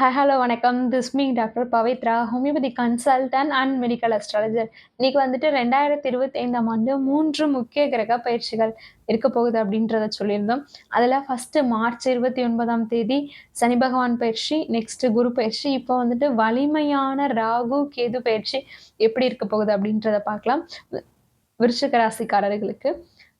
Hi hello வணக்கம். This me doctor Pavithra homeopathy consultant and medical astrologer இன்னைக்கு வந்துட்டு ரெண்டாயிரத்தி இருபத்தி ஐந்தாம் ஆண்டு மூன்று முக்கிய கிரக பயிற்சிகள் இருக்க போகுது அப்படின்றத சொல்லியிருந்தோம். அதில் ஃபஸ்ட்டு மார்ச் இருபத்தி ஒன்பதாம் தேதி சனி பகவான் பயிற்சி நெக்ஸ்ட்டு குரு பயிற்சி இப்போ வந்துட்டு வலிமையான ராகு கேது பயிற்சி எப்படி இருக்க போகுது அப்படின்றத பார்க்கலாம். விருச்சிக ராசிக்காரர்களுக்கு.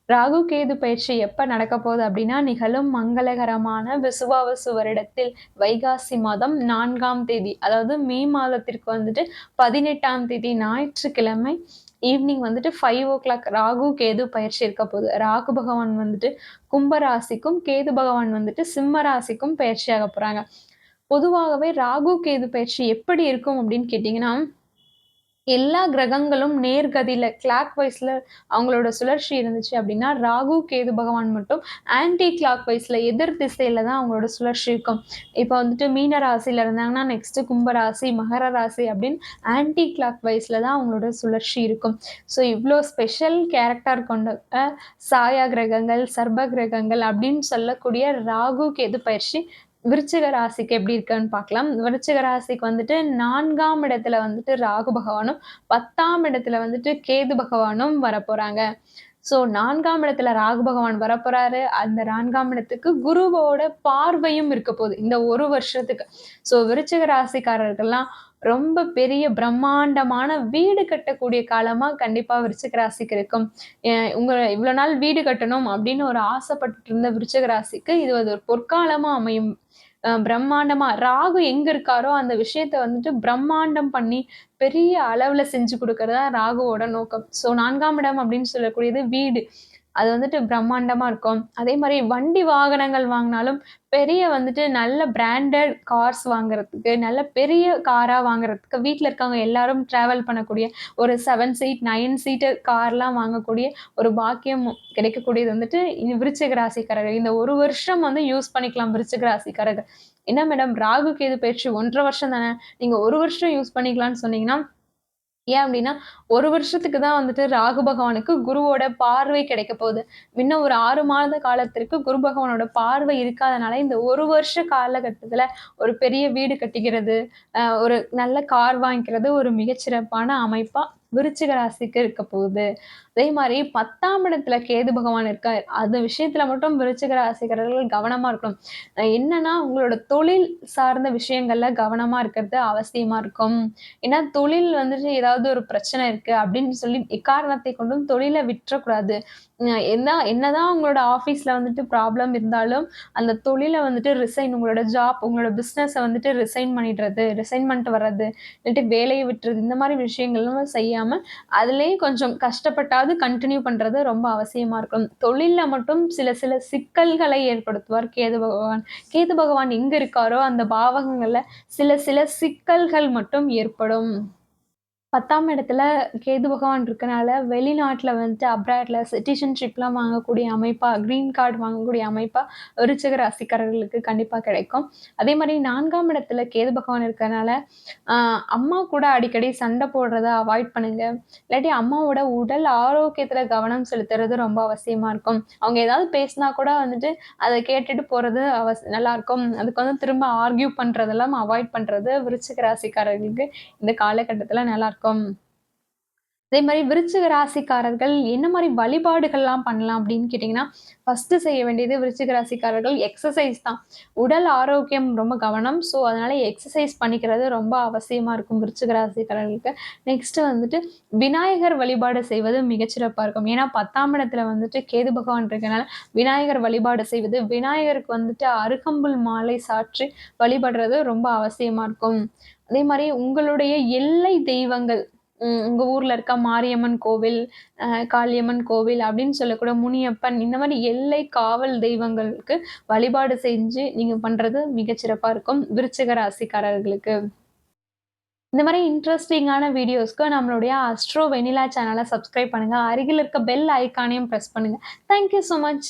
ராகு கேது பயிற்சி எப்போ நடக்க போகுது அப்படின்னா நிகழும் மங்களகரமான விசுவாவசு வருடத்தில் வைகாசி மாதம் நான்காம் தேதி அதாவது மே மாதத்திற்கு வந்துட்டு பதினெட்டாம் தேதி ஞாயிற்றுக்கிழமை ஈவினிங் வந்துட்டு five o'clock Rahu Ketu பயிற்சி இருக்க போகுது. ராகு பகவான் வந்துட்டு கும்பராசிக்கும் கேது பகவான் வந்துட்டு சிம்ம ராசிக்கும் பயிற்சியாக போகிறாங்க பொதுவாகவே ராகு கேது பயிற்சி எப்படி இருக்கும் அப்படின்னு கேட்டிங்கன்னா எல்லா கிரகங்களும் நேர்கதியில் கிளாக் வைஸில் அவங்களோட சுழற்சி இருந்துச்சு அப்படின்னா ராகு கேது பகவான் மட்டும் ஆன்டி கிளாக் வைஸில் எதிர் திசையில் தான் அவங்களோட சுழற்சி இருக்கும். இப்போ வந்துட்டு மீன ராசியில் இருந்தாங்கன்னா நெக்ஸ்ட்டு கும்பராசி மகர ராசி அப்படின்னு ஆன்டி கிளாக் வைஸில் தான் அவங்களோட சுழற்சி இருக்கும். ஸோ இவ்வளோ ஸ்பெஷல் கேரக்டர் கொண்ட சாயா கிரகங்கள் சர்ப கிரகங்கள் அப்படின்னு சொல்லக்கூடிய ராகு கேது பயிற்சி விருச்சிக ராசிக்கு எப்படி இருக்குன்னு பார்க்கலாம். விருச்சிக ராசிக்கு வந்துட்டு நான்காம் இடத்துல வந்துட்டு ராகு பகவானும் பத்தாம் இடத்துல வந்துட்டு கேது பகவானும் வரப்போறாங்க. ஸோ நான்காம் இடத்துல ராகு பகவான் வரப்போறாரு. அந்த நான்காம் இடத்துக்கு குருவோட பார்வையும் இருக்க போகுது. இந்த ஒரு வருஷத்துக்கு. ஸோ விருச்சிக ராசிக்காரர்கள்லாம் ரொம்ப பெரிய பிரம்மாண்டமான வீடு கட்டக்கூடிய காலமா கண்டிப்பா விருச்சிக ராசிக்கு இருக்கும். உங்க இவ்வளவு நாள் வீடு கட்டணும் அப்படின்னு ஒரு ஆசைப்பட்டு இருந்த விருச்சிக ராசிக்கு இது ஒரு பொற்காலமா அமையும் பிரம்மாண்டமா ராகு எங்க இருக்காரோ அந்த விஷயத்த வந்துட்டு பிரம்மாண்டம் பண்ணி பெரிய அளவுல செஞ்சு கொடுக்கறதா ராகுவோட நோக்கம். ஸோ நான்காம் இடம் அப்படின்னு சொல்லக்கூடியது வீடு. அது வந்துட்டு பிரம்மாண்டமாக இருக்கும். அதே மாதிரி வண்டி வாகனங்கள் வாங்கினாலும் பெரிய வந்துட்டு நல்ல பிராண்டட் கார்ஸ் வாங்குறதுக்கு நல்ல பெரிய காராக வாங்குறதுக்கு வீட்டில் இருக்கவங்க எல்லாரும் ட்ராவல் பண்ணக்கூடிய ஒரு செவன் சீட் நைன் சீட்டு கார்லாம் வாங்கக்கூடிய ஒரு பாக்கியம் கிடைக்கக்கூடியது வந்துட்டு விருச்சிக ராசிக்காரர்கள். இந்த ஒரு வருஷம் வந்து யூஸ் பண்ணிக்கலாம் விருச்சிக ராசிக்காரர்கள். என்ன மேடம் ராகு கேது பயிற்சி ஒன்றரை வருஷம் தானே? நீங்கள் ஒரு வருஷம் யூஸ் பண்ணிக்கலாம்னு சொன்னீங்கன்னா ஏன் அப்படின்னா ஒரு வருஷத்துக்கு தான் வந்துட்டு ராகு பகவானுக்கு குருவோட பார்வை கிடைக்க போகுது. இன்னும் ஒரு ஆறு மாத காலத்திற்கு குரு பகவானோட பார்வை இருக்காதனால இந்த ஒரு வருஷ காலகட்டத்தில் ஒரு பெரிய வீடு கட்டிக்கிறது ஒரு நல்ல கார் வாங்கிக்கிறது ஒரு மிகச்சிறப்பான அமைப்பாக விருச்சிக ராசிக்கு இருக்க போகுது. அதே மாதிரி பத்தாம் இடத்துல கேது பகவான் இருக்கார். அந்த விஷயத்துல மட்டும் விருச்சிக ராசிக்காரர்கள் கவனமா இருக்கணும். என்னன்னா உங்களோட தொழில் சார்ந்த விஷயங்கள்ல கவனமா இருக்கிறது அவசியமா இருக்கும். ஏன்னா தொழில் வந்துட்டு ஏதாவது ஒரு பிரச்சனை இருக்கு அப்படின்னு சொல்லி எக்காரணத்தை கொண்டும் தொழிலை விட்டுறக்கூடாது. என்ன என்னதான் உங்களோட ஆஃபீஸில் வந்துட்டு ப்ராப்ளம் இருந்தாலும் அந்த தொழிலை வந்துட்டு ரிசைன் உங்களோட ஜாப் உங்களோட பிஸ்னஸை வந்துட்டு ரிசைன் பண்ணிடுறது ரிசைன் பண்ணிட்டு வர்றது இல்லாட்டி வேலையை விட்டுறது இந்த மாதிரி விஷயங்கள்லாம் செய்யாமல் அதுலேயும் கொஞ்சம் கஷ்டப்பட்டாவது கண்டினியூ பண்ணுறது ரொம்ப அவசியமாக இருக்கும். தொழிலில் மட்டும் சில சில சிக்கல்களை ஏற்படுத்துவார் கேது பகவான். கேது பகவான் எங்கே இருக்காரோ அந்த பாவகங்களில் சில சில சிக்கல்கள் மட்டும் ஏற்படும். பத்தாம் இடத்துல கேது பகவான் இருக்கனால வெளிநாட்டில் வந்துட்டு அப்ராட்ல சிட்டிசன்ஷிப்லாம் வாங்கக்கூடிய அமைப்பாக க்ரீன் கார்டு வாங்கக்கூடிய அமைப்பாக விருச்சக ராசிக்காரர்களுக்கு கண்டிப்பாக கிடைக்கும். அதே மாதிரி நான்காம் இடத்துல கேது பகவான் இருக்கிறனால அம்மா கூட அடிக்கடி சண்டை போடுறத அவாய்ட் பண்ணுங்க. இல்லாட்டி அம்மாவோட உடல் ஆரோக்கியத்தில் கவனம் செலுத்துறது ரொம்ப அவசியமாக இருக்கும். அவங்க ஏதாவது பேசினா கூட வந்துட்டு அதை கேட்டுட்டு போகிறது அவஸ் நல்லாயிருக்கும் அதுக்கு வந்து திரும்ப ஆர்கியூ பண்ணுறதெல்லாம் அவாய்ட் பண்ணுறது விருச்சிக ராசிக்காரர்களுக்கு இந்த காலகட்டத்தில் நல்லாயிருக்கும் வணக்கம். அதே மாதிரி விருச்சிக ராசிக்காரர்கள் என்ன மாதிரி வழிபாடுகள்லாம் பண்ணலாம் அப்படின்னு கேட்டிங்கன்னா ஃபஸ்ட்டு செய்ய வேண்டியது விருச்சிக ராசிக்காரர்கள் எக்ஸசைஸ் தான். உடல் ஆரோக்கியம் ரொம்ப கவனம். ஸோ அதனால் எக்ஸசைஸ் பண்ணிக்கிறது ரொம்ப அவசியமாக இருக்கும் விருச்சிக ராசிக்காரர்களுக்கு. நெக்ஸ்ட்டு வந்துட்டு விநாயகர் வழிபாடு செய்வது மிகச்சிறப்பாக இருக்கும். ஏன்னா பத்தாம் இடத்துல வந்துட்டு கேது பகவான் இருக்கனால விநாயகர் வழிபாடு செய்வது விநாயகருக்கு வந்துட்டு அருகம்புல் மாலை சாற்றி வழிபடுறது ரொம்ப அவசியமாக இருக்கும். அதே மாதிரி உங்களுடைய எல்லை தெய்வங்கள் உங்க ஊர்ல இருக்க மாரியம்மன் கோவில் காளியம்மன் கோவில் அப்படின்னு சொல்லக்கூட முனியப்பன் இந்த மாதிரி எல்லை காவல் தெய்வங்களுக்கு வழிபாடு செஞ்சு நீங்க பண்றது மிகச்சிறப்பா இருக்கும். விருச்சிக ராசிக்காரர்களுக்கு. இந்த மாதிரி இன்ட்ரெஸ்டிங்கான வீடியோஸ்க்கு நம்மளுடைய அஸ்ட்ரோ வெனிலா சேனலை சப்ஸ்கிரைப் பண்ணுங்க. அருகில் இருக்க பெல் ஐக்கானையும் ப்ரெஸ் பண்ணுங்க. Thank you so much